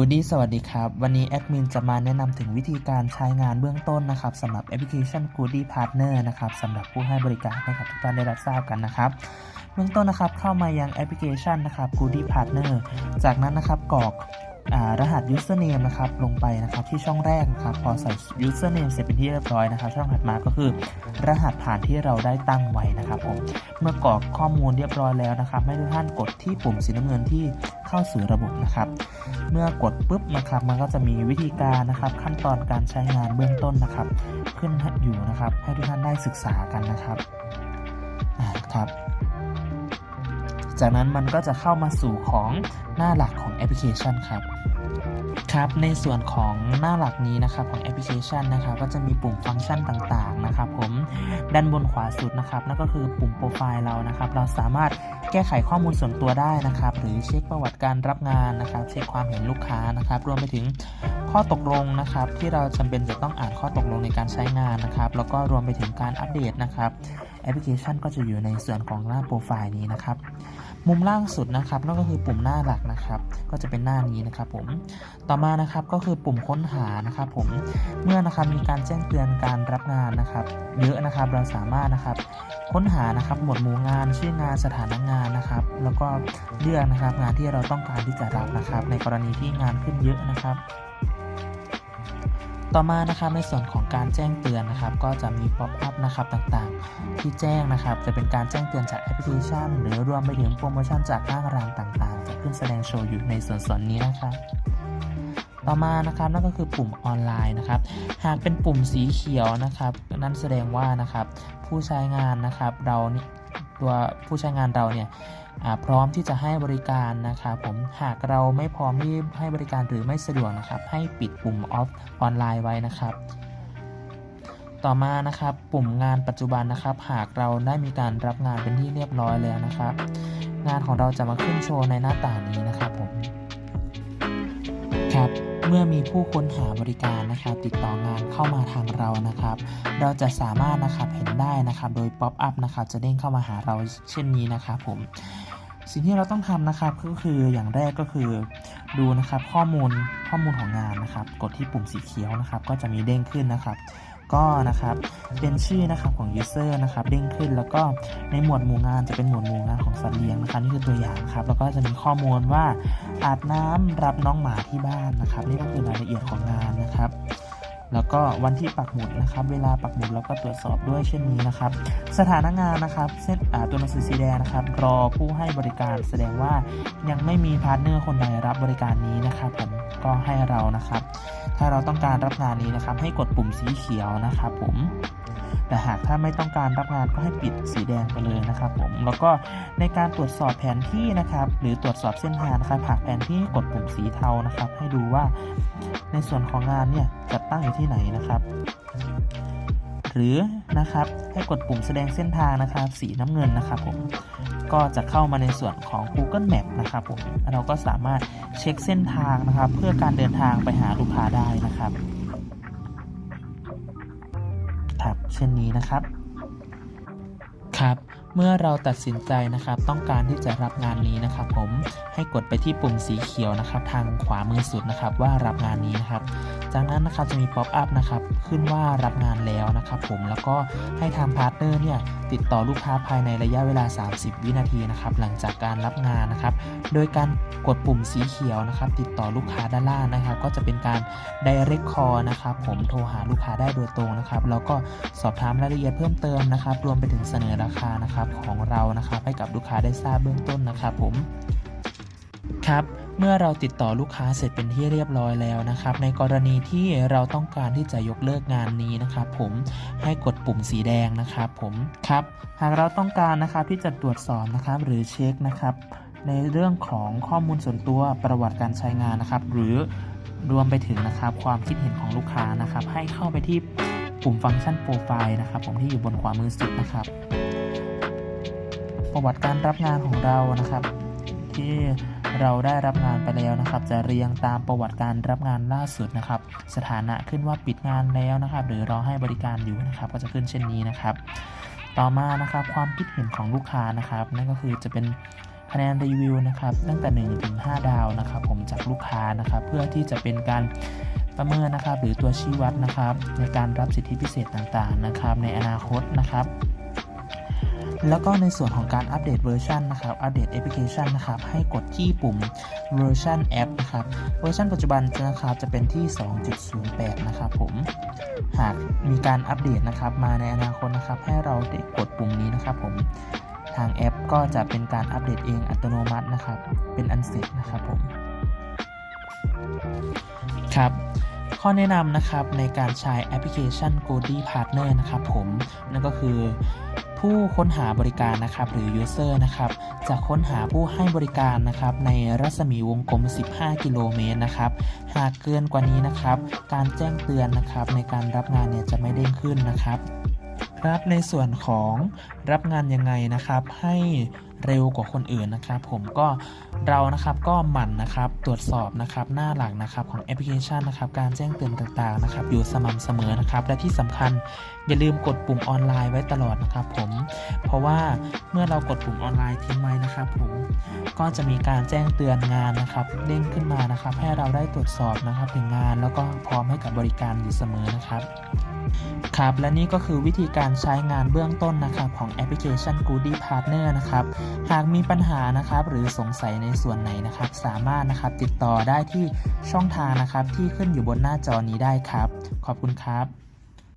ูดี้สวัสดีครับ วันนี้แอดมินจะมาแนะนำถึงวิธีการใช้งานเบื้องต้นนะครับสำหรับแอปพลิเคชัน Goody Partner นะครับสำหรับผู้ให้บริการให้กับทุกท่านได้รับทราบกันนะครับเบื้องต้นนะครับเข้ามายังแอปพลิเคชันนะครับ Goody Partner จากนั้นนะครับกรอก รหัส username นะครับ ลงไปนะครับที่ช่องแรกนะครับ พอใส่ username เสร็จเป็นที่เรียบร้อยนะครับ ช่องถัดมาก็คือ รหัสผ่านที่เราได้ตั้งไว้นะครับผม เมื่อกรอกข้อมูลเรียบร้อยแล้วนะครับ ให้ทุกท่านกดที่ปุ่มสีน้ำเงินที่เข้าสู่ระบบนะครับ เมื่อกดปุ๊บนะครับ มันก็จะมีวิธีการนะครับ ขั้นตอนการใช้งานเบื้องต้นนะครับ ขึ้นอยู่นะครับ ให้ทุกท่านได้ศึกษากันนะครับ อ่าครับ จากนั้นมันก็จะเข้ามาสู่ของหน้าหลักของแอปพลิเคชันครับครับในส่วนของหน้าหลักนี้นะครับของแอปพลิเคชันนะครับก็จะมีปุ่มฟังก์ชันต่างๆนะครับผมด้านบนขวาสุดนะครับนั่นก็คือปุ่มโปรไฟล์เรานะครับ เราสามารถแก้ไขข้อมูลส่วนตัวได้นะครับ หรือเช็คประวัติการรับงานนะครับ เช็คความเห็นลูกค้านะครับ รวมไปถึงข้อตกลงนะครับ ที่เราจำเป็นจะต้องอ่านข้อตกลงในการใช้งานนะครับ แล้วก็รวมไปถึงการอัปเดตนะครับแอปพลิเคชันก็จะอยู่ในส่วนของหน้าโปรไฟล์นี้นะครับ มุมล่างสุดนะครับนั่นก็คือปุ่มหน้าหลักนะครับ ก็จะเป็นหน้านี้นะครับผมต่อมานะครับก็คือปุ่มค้นหานะครับผมเมื่อนะครับมีการแจ้งเตือนการรับงานนะครับ เยอะนะครับเราสามารถนะครับ ค้นหานะครับหมวดหมู่งานชื่องานสถานะงานนะครับ แล้วก็เลือกนะครับงานที่เราต้องการที่จะรับนะครับ ในกรณีที่งานขึ้นเยอะนะครับ ต่อมานะครับในส่วนของการแจ้งเตือนนะครับ ก็จะมีป๊อปอัพนะครับต่างๆ ที่แจ้งนะครับ จะเป็นการแจ้งเตือนจากแอปพลิเคชัน หรือรวมไปถึงโปรโมชั่นจากห้างร้านต่างๆ จะขึ้นแสดงโชว์อยู่ในส่วนส่วนนี้นะครับต่อมานะครับนั่นก็คือปุ่มออนไลน์นะครับ หากเป็นปุ่มสีเขียวนะครับ นั่นแสดงว่านะครับผู้ใช้งานนะครับเราตัวผู้ใช้งานเราเนี่ยอ่า พร้อมที่จะให้บริการนะครับผมหากเราไม่พร้อมที่ให้บริการหรือไม่สะดวกนะครับ ให้ปิดปุ่ม off ออนไลน์ไว้นะครับ ต่อมานะครับปุ่มงานปัจจุบันนะครับ หากเราได้มีการรับงานเป็นที่เรียบร้อยแล้วนะครับ งานของเราจะมาขึ้นโชว์ในหน้าต่างนี้นะครับผมครับเมื่อมีผู้ค้นหาบริการนะครับ ติดต่องานเข้ามาทางเรานะครับ เราจะสามารถนะครับเห็นได้นะครับ โดยป๊อปอัพนะครับ จะเด้งเข้ามาหาเราเช่นนี้นะครับผม สิ่งที่เราต้องทำนะครับก็คืออย่างแรกก็คือดูนะครับข้อมูลข้อมูลของงานนะครับ กดที่ปุ่มสีเขียวนะครับ ก็จะมีเด้งขึ้นนะครับ ก็นะครับเป็นชื่อนะครับของ user นะครับเด้งขึ้นแล้วก็ในหมวดหมู่งานจะเป็นหมวดหมู่งานของสัตว์เลี้ยงนะครับนี่คือตัวอย่างครับ แล้วก็จะมีข้อมูลว่าอาบน้ำรับน้องหมาที่บ้านนะครับ นี่ก็คือรายละเอียดของงานนะครับ แล้วก็วันที่ปักหมุดนะครับ เวลาปักหมุดแล้วก็ตรวจสอบด้วยเช่นนี้นะครับ สถานงานนะครับเส้นตัวหนังสือสีแดงนะครับ รอผู้ให้บริการแสดงว่ายังไม่มีพาร์ทเนอร์คนใดรับบริการนี้นะครับผมก็ให้เรานะครับ ถ้าเราต้องการรับงานนี้นะครับ ให้กดปุ่มสีเขียวนะครับผม แต่หากถ้าไม่ต้องการรับงานก็ให้ปิดสีแดงไปเลยนะครับผมแล้วก็ในการตรวจสอบแผนที่นะครับ หรือตรวจสอบเส้นทางนะครับหากแผนที่กดปุ่มสีเทานะครับ ให้ดูว่าในส่วนของงานเนี่ยจัดตั้งอยู่ที่ไหนนะครับหรือนะครับให้กดปุ่มแสดงเส้นทางนะครับ สีน้ำเงินนะครับผมก็จะเข้ามาในส่วนของ Google Map นะครับผมเราก็สามารถเช็คเส้นทางนะครับ เพื่อการเดินทางไปหาลูกค้าได้นะครับ ช่นนี้นะครับ ครับ เมื่อเราตัดสินใจนะครับ ต้องการที่จะรับงานนี้นะครับ ผมให้กดไปที่ปุ่มสีเขียวนะครับ ทางขวามือสุดนะครับ ว่ารับงานนี้นะครับจากนั้นนะครับจะมีป๊อปอัพนะครับขึ้นว่ารับงานแล้วนะครับผมแล้วก็ให้ทางพาร์ทเนอร์เนี่ยติดต่อลูกค้าภายในระยะเวลา 30 วินาทีนะครับหลังจากการรับงานนะครับ โดยการกดปุ่มสีเขียวนะครับ ติดต่อลูกค้าด้านล่างนะครับ ก็จะเป็นการ direct call นะครับ ผมโทรหาลูกค้าได้โดยตรงนะครับ แล้วก็สอบถามรายละเอียดเพิ่มเติมนะครับ รวมไปถึงเสนอราคานะครับของเรานะครับ ให้กับลูกค้าได้ทราบเบื้องต้นนะครับ ผมครับเมื่อเราติดต่อลูกค้าเสร็จเป็นที่เรียบร้อยแล้วนะครับ ในกรณีที่เราต้องการที่จะยกเลิกงานนี้นะครับ ผมให้กดปุ่มสีแดงนะครับ ผมครับ หากเราต้องการนะครับที่จะตรวจสอบนะครับ หรือเช็คนะครับ ในเรื่องของข้อมูลส่วนตัวประวัติการใช้งานนะครับ หรือรวมไปถึงนะครับความคิดเห็นของลูกค้านะครับ ให้เข้าไปที่ปุ่มฟังก์ชันโปรไฟล์นะครับ ผมที่อยู่บนขวามือสุดนะครับ ประวัติการรับงานของเรานะครับ ที่ เราได้รับงานไปแล้วนะครับ จะเรียงตามประวัติการรับงานล่าสุดนะครับ สถานะขึ้นว่าปิดงานแล้วนะครับ หรือรอให้บริการอยู่นะครับ ก็จะขึ้นเช่นนี้นะครับ ต่อมานะครับความคิดเห็นของลูกค้านะครับ นั่นก็คือจะเป็นคะแนนรีวิวนะครับ ตั้งแต่1ถึง5ดาวนะครับ ผมจากลูกค้านะครับ เพื่อที่จะเป็นการประเมินนะครับ หรือตัวชี้วัดนะครับ ในการรับสิทธิพิเศษต่างๆนะครับ ในอนาคตนะครับ แล้วก็ในส่วนของการอัปเดตเวอร์ชันนะครับ อัปเดตแอปพลิเคชันนะครับ ให้กดที่ปุ่มเวอร์ชันแอปนะครับ เวอร์ชันปัจจุบันนะครับจะเป็นที่ 2.08 นะครับผม หากมีการอัปเดตนะครับมาในอนาคตนะครับ ให้เราได้กดปุ่มนี้นะครับผม ทางแอปก็จะเป็นการอัปเดตเองอัตโนมัตินะครับ เป็นอันเสร็จนะครับผม ครับข้อแนะนำนะครับในการใช้แอปพลิเคชัน g o d y Partner นะครับผม นั่นก็คือ ผู้ค้นหาบริการนะครับหรือ User นะครับจะค้นหาผู้ให้บริการนะครับในรัศมีวงกลม 15 กิโลเมตรนะครับหากเกินกว่านี้นะครับ การแจ้งเตือนนะครับในการรับงานเนี่ยจะไม่เด้งขึ้นนะครับ ครับในส่วนของรับงานยังไงนะครับให้ เร็วกว่าคนอื่นนะครับผมก็เรานะครับก็หมั่นนะครับตรวจสอบนะครับหน้าหลังนะครับของแอปพลิเคชันนะครับการแจ้งเตือนต่างๆนะครับอยู่สม่ำเสมอนะครับและที่สำคัญอย่าลืมกดปุ่มออนไลน์ไว้ตลอดนะครับผมเพราะว่าเมื่อเรากดปุ่มออนไลน์ทิ้งไว้นะครับผมก็จะมีการแจ้งเตือนงานนะครับเด้งขึ้นมานะครับให้เราได้ตรวจสอบนะครับถึงงาน แล้วก็พร้อมให้กับบริการอยู่เสมอนะครับครับและนี่ก็คือวิธีการใช้งานเบื้องต้นนะครับของแอปพลิเคชัน Goody Partner นะครับหากมีปัญหานะครับหรือสงสัยในส่วนไหนนะครับ สามารถนะครับติดต่อได้ที่ช่องทางนะครับที่ขึ้นอยู่บนหน้าจอนี้ได้ครับ ขอบคุณครับ